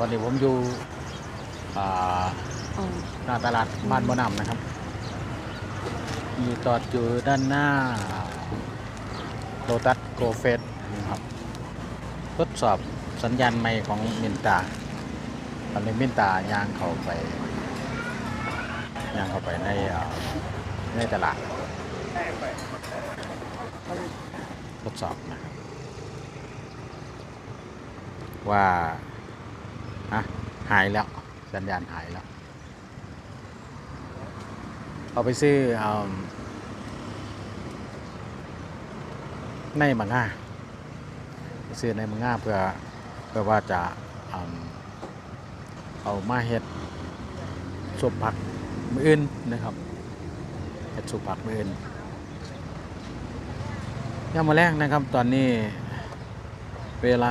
ตอนนี้ผมอยู่อ่าอ๋อหน้าตลาดบ้านบ่อนำนะครับอยู่จอดอยู่ด้านหน้าโ o ตัสโกเฟสนะครับ ทดสอบสัญญาณไมค์ของมินตาตอนนี้มินตายางเข้าไปยางเข้าไปในอ่าในตลาด ทดสอบนะครับว่า อะหายแล้ว สัญญาณหายแล้ว เอาไปซื้อเอาในมังงาซื้อในมังงาเพื่อเพื่อว่าจะเอาเอามาเฮ็ดสุปผักมืออื่นนะครับเฮ็ดสุปผักมืออื่นย่ามาแรกนะครับตอนนี้เวลา